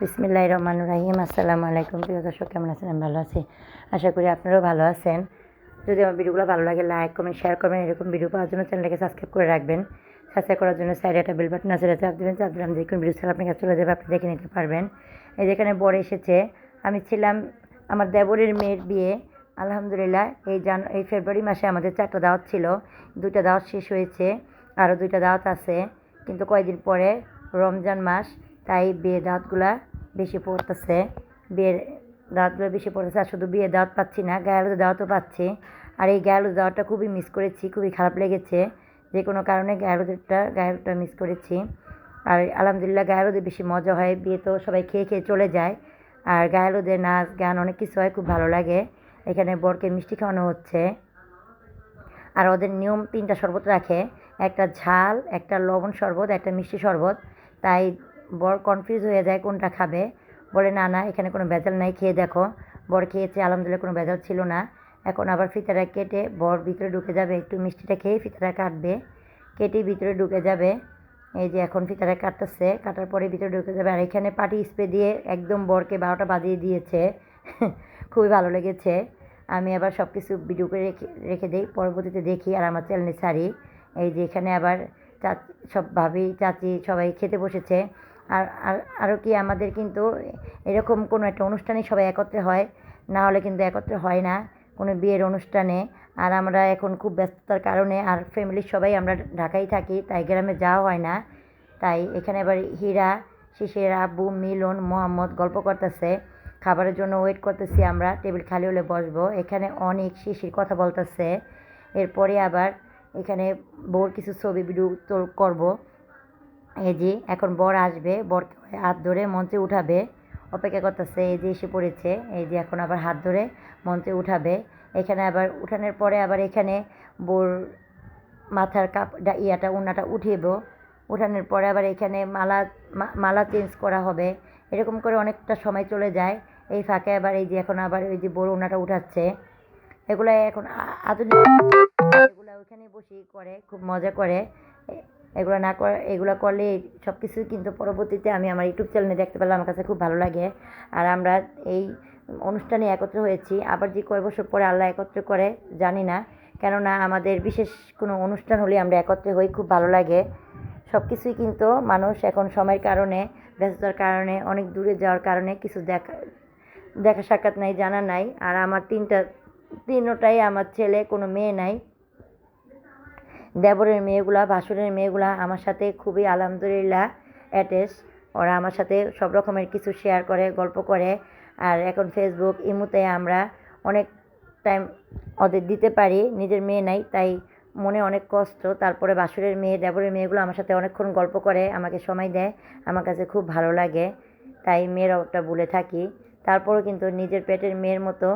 বিসমিল্লাহ রহমান রাহিম। আসসালামু আলাইকুম, প্রিয় দর্শক, কেমন আছেন? আমি ভালো আছি। আশা করি আপনারাও ভালো আছেন। যদি আমার ভিডিওগুলো ভালো লাগে লাইক কমেন্ট শেয়ার করবেন। এরকম ভিডিও পাওয়ার জন্য চ্যানেলটাকে সাবস্ক্রাইব করে রাখবেন। সাবস্ক্রাইব করার জন্য সাইডে একটা বেল বাটন আছে চাপ দেবেন চাপ দিলাম যে কোনো ভিডিও ছাড়া আপনার কাছে চলে যাবে, আপনি দেখে নিতে পারবেন। এই যেখানে বড় এসেছে। আমি ছিলাম, আমার দেবরের মেয়ের বিয়ে। আলহামদুলিল্লাহ, এই জান, এই ফেব্রুয়ারি মাসে আমাদের চারটা দাওয়াত ছিল। দুইটা দাওয়াত শেষ হয়েছে, আরও দুইটা দাওয়াত আছে। কিন্তু কয়েকদিন পরে রমজান মাস, তাই বিয়ে দাওয়াতগুলা বেশি পড়তেছে, বিয়ের দাওয়াতগুলো বেশি পড়তেছে, আর শুধু বিয়ের দাওয়াত পাচ্ছি না গায়ালুদের দাওয়াতও পাচ্ছি। আর এই গায়ালুদ দাওয়াতটা খুবই মিস করেছি, খুবই খারাপ লেগেছে। যে কোনো কারণে গায়ালুদেরটা গায়ালুদটা মিস করেছি। আর আলহামদুলিল্লাহ গায়ালুদের বেশি মজা হয়, বিয়ে তো সবাই খেয়ে খেয়ে চলে যায়। আর গায়ালুদের নাচ, গান অনেক কিছু হয়, খুব ভালো লাগে। এখানে বরকে মিষ্টি খাওয়ানো হচ্ছে। আর ওদের নিয়ম তিনটা শরবত রাখে। একটা ঝাল, একটা লবণ শরবত, একটা মিষ্টি শরবত। তাই বর কনফিউজ হয়ে যায় কোনটা খাবে। বলে, না না, এখানে কোনো ভেজাল নাই, খেয়ে দেখো। বর খেয়েছে, আলহামদুলিল্লাহ কোনো ভেজাল ছিল না। এখন আবার ফিতাটা কেটে বর ভিতরে ঢুকে যাবে, একটু মিষ্টিটা খেয়ে ফিতাটা কাটবে। কেটে ভিতরে ঢুকে যাবে। এই যে এখন ফিতাটা কাটতেছে, কাটার পরে ভিতরে ঢুকে যাবে। আর এখানে পাটি স্প্রে দিয়ে একদম বরকে বারোটা বাজিয়ে দিয়েছে। খুবই ভালো লেগেছে। আমি আবার সব কিছু ভিডিও করে রেখে রেখে দিই, পরবর্তীতে দেখি আর আমার চ্যানেলে ছাড়ি। এই যে এখানে আবার চা, সব ভাবি, চাচি সবাই খেতে বসেছে। আর আর আরও কি আমাদের কিন্তু এরকম কোনো একটা অনুষ্ঠানে সবাই একত্রে হয়, না হলে কিন্তু একত্রে হয় না কোনো বিয়ের অনুষ্ঠানে। আর আমরা এখন খুব ব্যস্ততার কারণে আর ফ্যামিলির সবাই আমরা ঢাকায় থাকি, তাই গ্রামে যাওয়া হয় না। তাই এখানে আবার হীরা শিশির আব্বু, মিলন, মোহাম্মদ গল্প করতেছে। খাবারের জন্য ওয়েট করতেছি আমরা টেবিল খালি হলে বসবো। এখানে অনেক শিশির কথা বলতেছে। এরপরে আবার এখানে বউর কিছু ছবি ভিডিও করব। এই যে, এখন বর আসবে, বরকে হাত ধরে মঞ্চে উঠাবে। অপেক্ষা করতেছে, এই যে এসে পড়েছে, এই যে এখন আবার হাত ধরে মঞ্চে উঠাবে। এখানে আবার, উঠানোর পরে আবার এখানে বোর মাথার কাপ ইয়াটা উন্নাটা উঠিয়েব উঠানোর পরে আবার এখানে মালা মালা চেঞ্জ করা হবে। এরকম করে অনেকটা সময় চলে যায়। এই ফাঁকে আবার এই যে এখন আবার ওই যে বড় উন্নাটা উঠাচ্ছে। এগুলো এখন আধুনিক এগুলো ওইখানে বসেই করে, খুব মজা করে। এগুলো না করে, এগুলো করলে সব কিছুই কিন্তু পরবর্তীতে আমি আমার ইউটিউব চ্যানেলে দেখতে পেলাম, আমার কাছে খুব ভালো লাগে। আর আমরা এই অনুষ্ঠানে একত্র হয়েছি। আবার যে কয় বছর পরে আল্লাহ একত্র করে, জানি না। কেননা আমাদের বিশেষ কোনো অনুষ্ঠান হলে আমরা একত্রে হই, খুব ভালো লাগে। সব কিছুই কিন্তু মানুষ এখন সময়ের কারণে, ব্যস্ততার কারণে, অনেক দূরে যাওয়ার কারণে কিছু দেখা দেখা সাক্ষাৎ নাই, জানা নাই। আর আমার তিনটা, তিনটাই আমার ছেলে, কোনো মেয়ে নাই। দেবরের মেয়েগুলা ভাসুরের মেয়েগুলা আমার সাথে খুবই আলহামদুলিল্লাহ অ্যাটেচ ওরা আমার সাথে সব রকমের কিছু শেয়ার করে, গল্প করে। আর এখন ফেসবুক ইমুতে আমরা অনেক টাইম ওদের দিতে পারি, নিজের মেয়ে নাই, তাই মনে অনেক কষ্ট। তারপরে বাসুরের মেয়ে, দেবরের মেয়েগুলো আমার সাথে অনেকক্ষণ গল্প করে, আমাকে সময় দেয়। আমার কাছে খুব ভালো লাগে, তাই মেয়ের ওটা বলে থাকি। তারপরেও কিন্তু নিজের পেটের মেয়ের মতো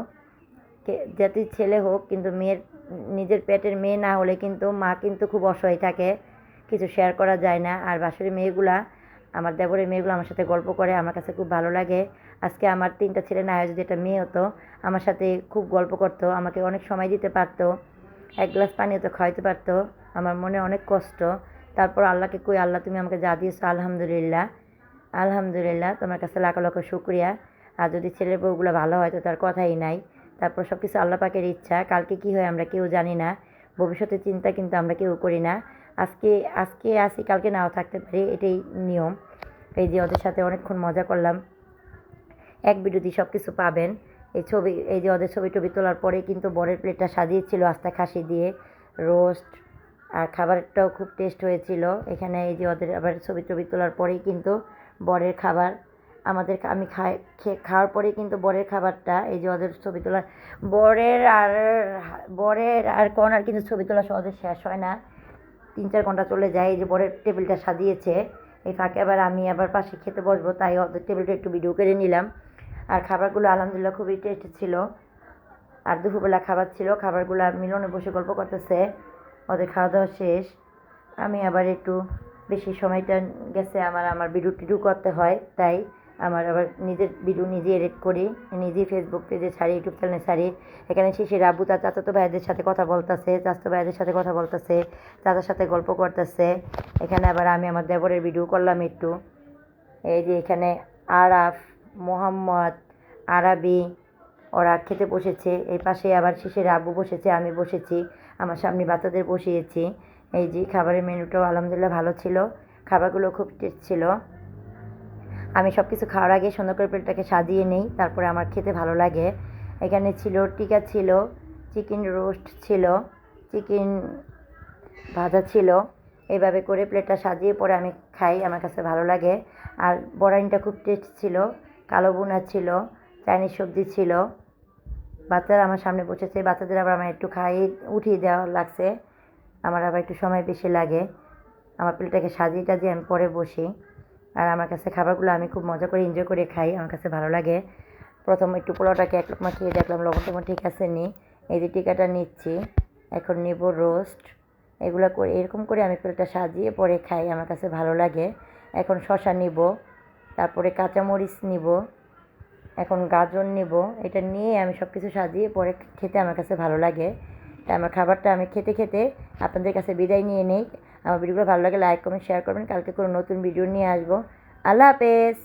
জাতির ছেলে হোক, কিন্তু মেয়ের নিজের পেটের মেয়ে না হলে কিন্তু মা কিন্তু খুব অসহায় থাকে। কিছু শেয়ার করা যায় না। আর বাসুরের মেয়েগুলা, আমার দেবরের মেয়েগুলো আমার সাথে গল্প করে, আমার কাছে খুব ভালো লাগে। আজকে আমার তিনটা ছেলে না হয়, যদি একটা মেয়ে হতো, আমার সাথে খুব গল্প করতো, আমাকে অনেক সময় দিতে পারতো, এক গ্লাস পানিও তো খাওয়াইতে পারতো। আমার মনে অনেক কষ্ট। তারপর আল্লাহকে কই, আল্লাহ, তুমি আমাকে যা দিয়েছ, আলহামদুলিল্লাহ। আলহামদুলিল্লাহ, তোমার কাছে লাখ লক্ষ শুক্রিয়া। আর যদি ছেলের বউগুলো ভালো হয়, তো তার কথাই নাই। তারপর সব কিছু আল্লাহ পাকের ইচ্ছা। কালকে কি হয় আমরা কেউ জানি না। ভবিষ্যতের চিন্তা কিন্তু আমরা কেউ করি না। আজকে আজকে আসি কালকে নাও থাকতে পারি, এটাই নিয়ম। এই যে ওদের সাথে অনেকক্ষণ মজা করলাম। এক ভিডিওতে সব কিছু পাবেন। এই ছবি, এই যে ওদের ছবি টবি তোলার পরে কিন্তু বরের প্লেটটা সাজিয়েছিল আস্তা খাসি দিয়ে। রোস্ট আর খাবারটাও খুব টেস্ট হয়েছিল। এখানে এই যে ওদের আবার ছবি টবি তোলার পরেই কিন্তু বরের খাবার আমাদের আমি খাই, খেয়ে, খাওয়ার পরেই কিন্তু বরের খাবারটা, এই যে ওদের ছবি তোলা, বরের আর বরের আর কর্নার কিন্তু ছবি তোলা সহজে শেষ হয় না। তিন চার ঘণ্টা চলে যায়, এই যে বরের টেবিলটা সাজিয়েছে, এই ফাঁকে আবার আমি আবার পাশে খেতে বসবো, তাই ওদের টেবিলটা একটু ভিডিও করে নিলাম। আর খাবারগুলো আলহামদুলিল্লাহ খুবই টেস্ট ছিল। আর দুপুরবেলা খাবার ছিল, খাবারগুলো মিলনে বসে গল্প করতেছে, ওদের খাওয়া দাওয়া শেষ। আমি আবার একটু বেশি সময়টা গেছে, আমার আমার ভিডিও টিডিও করতে হয়, তাই আমার আবার নিজের ভিডিও নিজে এডিট করি, নিজেই ফেসবুক পেজে ছাড়ি ইউটিউব চ্যানেলে ছাড়ি। এখানে শিশির আব্বু তার চাচাতো ভাইদের সাথে কথা বলতেছে, চাচাতো ভাইদের সাথে কথা বলতেছে, চাচার সাথে গল্প করতেছে। এখানে আবার আমি আমার দেবরের ভিডিও করলাম একটু। এই যে এখানে আরাফ, মোহাম্মদ, আরাবি, ওরা খেতে বসেছে। এই পাশে আবার শেষের আব্বু বসেছে, আমি বসেছি, আমার সামনে বাচ্চাদের বসিয়েছি। এই যে খাবারের মেনুটাও আলহামদুলিল্লাহ ভালো ছিল। খাবারগুলো খুব টেস্ট ছিল। আমি সব কিছু খাওয়ার আগে সুন্দর করে প্লেটটাকে সাজিয়ে নিই, তারপরে আমার খেতে ভালো লাগে। এখানে ছিল টিকা ছিল, চিকেন রোস্ট ছিল, চিকেন ভাজা ছিল। এইভাবে করে প্লেটটা সাজিয়ে পরে আমি খাই, আমার কাছে ভালো লাগে। আর বরানিটা খুব টেস্ট ছিল, কালো বোনা ছিল, চাইনিজ সবজি ছিল। বাচ্চারা আমার সামনে বসেছে, বাচ্চাদের আবার আমার একটু খাইয়ে উঠিয়ে দেওয়া লাগছে। আমার আবার একটু সময় বেশি লাগে। আমার প্লেটটাকে সাজিয়ে টাজিয়ে আমি পরে বসি। আর আমার কাছে খাবারগুলো আমি খুব মজা করে এনজয় করে খাই, আমার কাছে ভালো লাগে। প্রথম একটু পোলাওটাকে এক লোকমা খেয়ে দেখলাম, লবণ টবণ ঠিক আছে নি। এই যে টিকাটা নিচ্ছি, এখন নিব রোস্ট এগুলো করে, এরকম করে আমি প্লেটটা সাজিয়ে পরে খাই, আমার কাছে ভালো লাগে। এখন শশা নিব, তারপরে কাঁচামরিচ নিব, এখন গাজর নিব। এটা নিয়ে আমি সব কিছু সাজিয়ে পরে খেতে আমার কাছে ভালো লাগে। তাই আমার খাবারটা আমি খেতে খেতে আপনাদের কাছে বিদায় নিয়ে নেই। আমার ভিডিওগুলো ভালো লাগে লাইক কমেন্ট শেয়ার করবেন। কালকে কোনো নতুন ভিডিও নিয়ে আসব। আল্লাহ হাফেজ।